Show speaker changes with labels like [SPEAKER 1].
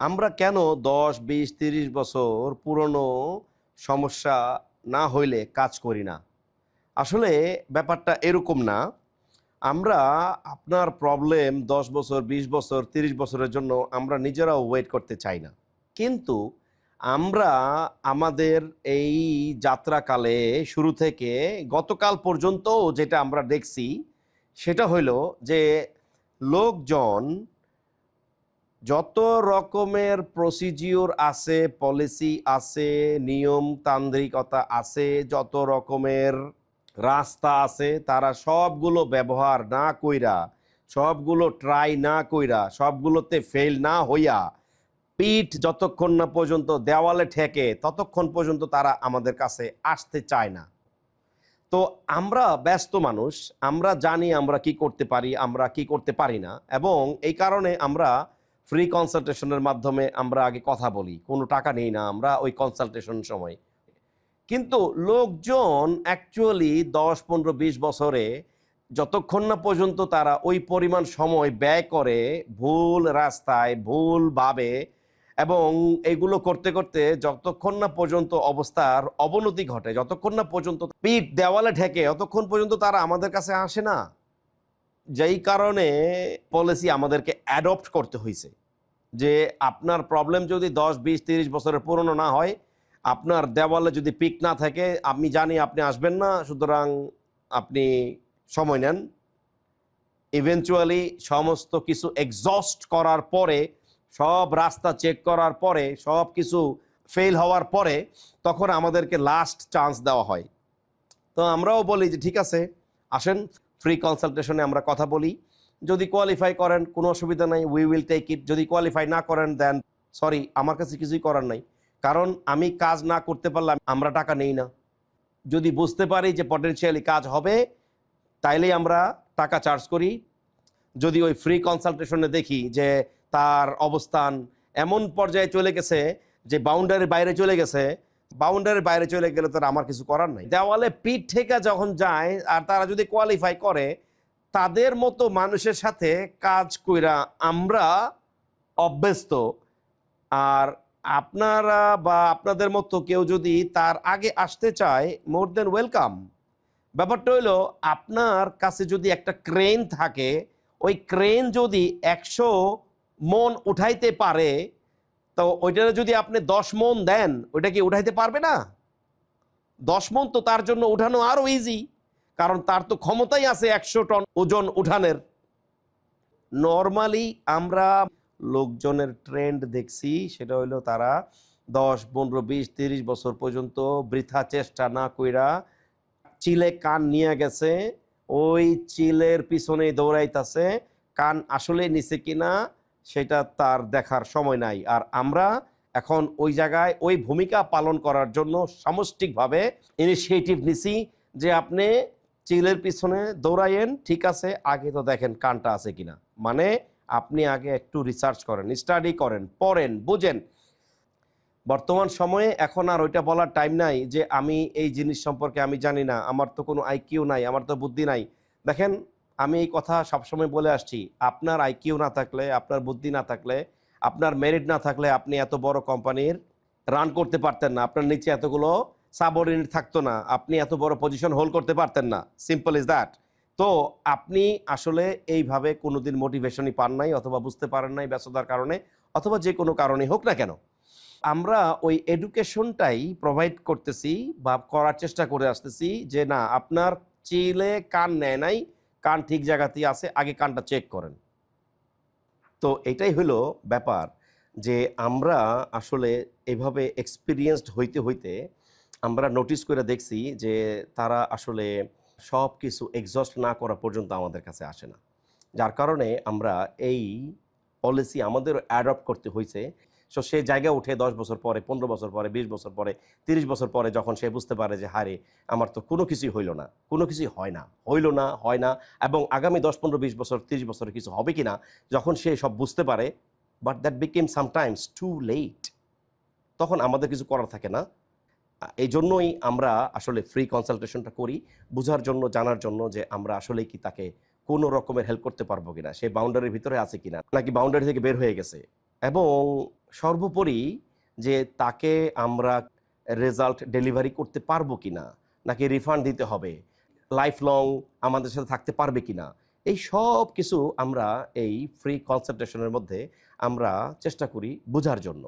[SPEAKER 1] আমরা কেন দশ, বিশ, তিরিশ বছর পুরনো সমস্যা না হইলে কাজ করি না? আসলে ব্যাপারটা এরকম না। আমরা আপনার প্রবলেম দশ বছর, বিশ বছর, তিরিশ বছরের জন্য আমরা নিজেরাও ওয়েট করতে চাই না। কিন্তু আমরা আমাদের এই যাত্রাকালে শুরু থেকে গতকাল পর্যন্ত যেটা আমরা দেখছি, সেটা হইল যে লোকজন যত রকমের প্রসিজিওর আছে পলিসি আছে নিয়মতান্ত্রিকতা আছে, যত রকমের রাস্তা আছে, তারা সবগুলো ব্যবহার না কইরা, সবগুলো ট্রাই না কইরা, সবগুলোতে ফেল না হইয়া পিঠ যতক্ষণ না পর্যন্ত দেওয়ালে ঠেকে, ততক্ষণ পর্যন্ত তারা আমাদের কাছে আসতে চায় না। তো আমরা ব্যস্ত মানুষ, আমরা জানি আমরা কি করতে পারি, আমরা কি করতে পারি না, এবং এই কারণে আমরা ফ্রি কনসালটেশনের মাধ্যমে আমরা আগে কথা বলি। কোনো টাকা নেই না আমরা ওই কনসালটেশন সময়। কিন্তু লোকজন অ্যাকচুয়ালি দশ, পনেরো, বিশ বছরে যতক্ষণ না পর্যন্ত তারা ওই পরিমাণ সময় ব্যয় করে ভুল রাস্তায়, ভুল ভাবে এবং এগুলো করতে করতে যতক্ষণ না পর্যন্ত অবস্থার অবনতি ঘটে, যতক্ষণ না পর্যন্ত পিঠ দেওয়ালে ঠেকে ততক্ষণ পর্যন্ত তারা আমাদের কাছে আসে না। যেই কারণে পলিসি আমাদেরকে অ্যাডপ্ট করতে হয়েছে যে আপনার প্রবলেম যদি দশ, বিশ, তিরিশ বছরের পুরনো না হয়, আপনার দেওয়ালে যদি পিক না থাকে, আমি জানি আপনি আসবেন না, সুতরাং আপনি সময় নেন। ইভেনচুয়ালি সমস্ত কিছু এক্সস্ট করার পরে, সব রাস্তা চেক করার পরে, সব কিছু ফেল হওয়ার পরে, তখন আমাদেরকে লাস্ট চান্স দেওয়া হয়। তো আমরাও বলি যে, ঠিক আছে, আসেন। ফ্রি কনসালটেশনে আমরা কথা বলি। যদি কোয়ালিফাই করেন, কোনো অসুবিধা নাই উই উইল টেক ইট যদি কোয়ালিফাই না করেন দেন সরি আমার কাছে কিছুই করার নাই। কারণ আমি কাজ না করতে পারলে আমরা টাকা নেই না। যদি বুঝতে পারি যে পটেনশিয়ালি কাজ হবে, তাইলেই আমরা টাকা চার্জ করি। যদি ওই ফ্রি কনসালটেশনে দেখি যে তার অবস্থান এমন পর্যায়ে চলে গেছে, যে বাউন্ডারির বাইরে চলে গেছে বাউন্ডারির বাইরে চলে গেলে তো আমার কিছু করার নাই। দেওয়ালে পিঠ থেকে যখন যায়, আর তারা যদি কোয়ালিফাই করে, তাদের মতো মানুষের সাথে কাজ কইরা আমরা অভ্যস্ত। আর আপনারা বা আপনাদের মতো কেউ যদি তার আগে আসতে চায় মোর দেন ওয়েলকাম ব্যাপারটা হইল, আপনার কাছে যদি একটা ক্রেন থাকে, ওই ক্রেন যদি একশো মন উঠাইতে পারে তো ওইটা যদি আপনি দশ মন দেন, ওইটা কি উঠাইতে পারবে না? দশ মন তো তার জন্য উঠানো আরও ইজি কারণ তার তো ক্ষমতাই আছে একশো টন ওজন উঠানের। নর্মালি আমরা লোকজনের ট্রেন্ড দেখছি, সেটা হইল তারা দশ, পনেরো, বিশ, তিরিশ বছর পর্যন্ত বৃথা চেষ্টা না কইরা চিলে কান নিয়ে গেছে, ওই চিলের পিছনে দৌড়াইতাছে। কান আসলে নিছে কিনা সেটা তার দেখার সময় নাই। আর আমরা এখন ওই জায়গায় ওই ভূমিকা পালন করার জন্য সামষ্টিকভাবে ইনিশিয়েটিভ নিছি যে আপনি চিলের পিছনে দৌড়াইয়েন ঠিক আছে, আগে তো দেখেন কানটা আছে কিনা। মানে আপনি আগে একটু রিসার্চ করেন স্টাডি করেন, পড়েন, বুঝেন। বর্তমান সময়ে এখন আর ওইটা বলার টাইম নাই যে আমি এই জিনিস সম্পর্কে আমি জানি না, আমার তো কোনো আইকিউ নাই, আমার তো বুদ্ধি নাই। দেখেন আমি এই কথা সবসময় বলে আসছি, আপনার আইকিউ না থাকলে, আপনার বুদ্ধি না থাকলে, আপনার মেরিট না থাকলে আপনি এত বড় কোম্পানির রান করতে পারতেন না। আপনার নিচে এতগুলো সাবঅর্ডিনেট থাকতো না। আপনি এত বড় পজিশন হোল্ড করতে পারতেন না। সিম্পল ইজ দ্যাট তো আপনি আসলে এইভাবে কোনোদিন মোটিভেশনই পান নাই অথবা বুঝতে পারেন নাই ব্যস্ততার কারণে, অথবা যে কোনো কারণে হোক না কেন। আমরা ওই এডুকেশনটাই প্রোভাইড করতেছি বা করার চেষ্টা করে আসতেছি যে না, আপনার চিলে কান নেয় নাই কান ঠিক জায়গাতেই আছে, আগে কানটা চেক করেন। তো এটাই হলো ব্যাপার যে আমরা আসলে এভাবে এক্সপিরিয়েন্সড হইতে হইতে আমরা নোটিস করে দেখছি যে তারা আসলে সব কিছু এক্সস্ট না করা পর্যন্ত আমাদের কাছে আসে না। যার কারণে আমরা এই পলিসি আমাদের অ্যাডপ্ট করতে হয়েছে সো সে জায়গায় উঠে দশ বছর পরে, পনেরো বছর পরে, বিশ বছর পরে, তিরিশ বছর পরে যখন সে বুঝতে পারে যে হারে আমার তো কোনো কিছুই হইল না, কোনো কিছুই হয় না, হইল না, হয় না, এবং আগামী দশ, পনেরো, বিশ বছর, তিরিশ বছরে কিছু হবে কি না যখন সে সব বুঝতে পারে but that became sometimes too late তখন আমাদের কিছু করার থাকে না। এই জন্যই আমরা আসলে ফ্রি কনসালটেশনটা করি, বোঝার জন্য, জানার জন্য যে, আমরা আসলে কি তাকে কোনো রকমের হেল্প করতে পারব কিনা, সে বাউন্ডারির ভিতরে আছে কিনা, নাকি বাউন্ডারি থেকে বের হয়ে গেছে, এবং সর্বোপরি যে তাকে আমরা রেজাল্ট ডেলিভারি করতে পারব কি না নাকি রিফান্ড দিতে হবে লাইফ লং আমাদের সাথে থাকতে পারবে কি না এই সব কিছু আমরা এই ফ্রি কনসালটেশনের মধ্যে আমরা চেষ্টা করি বোঝার জন্য।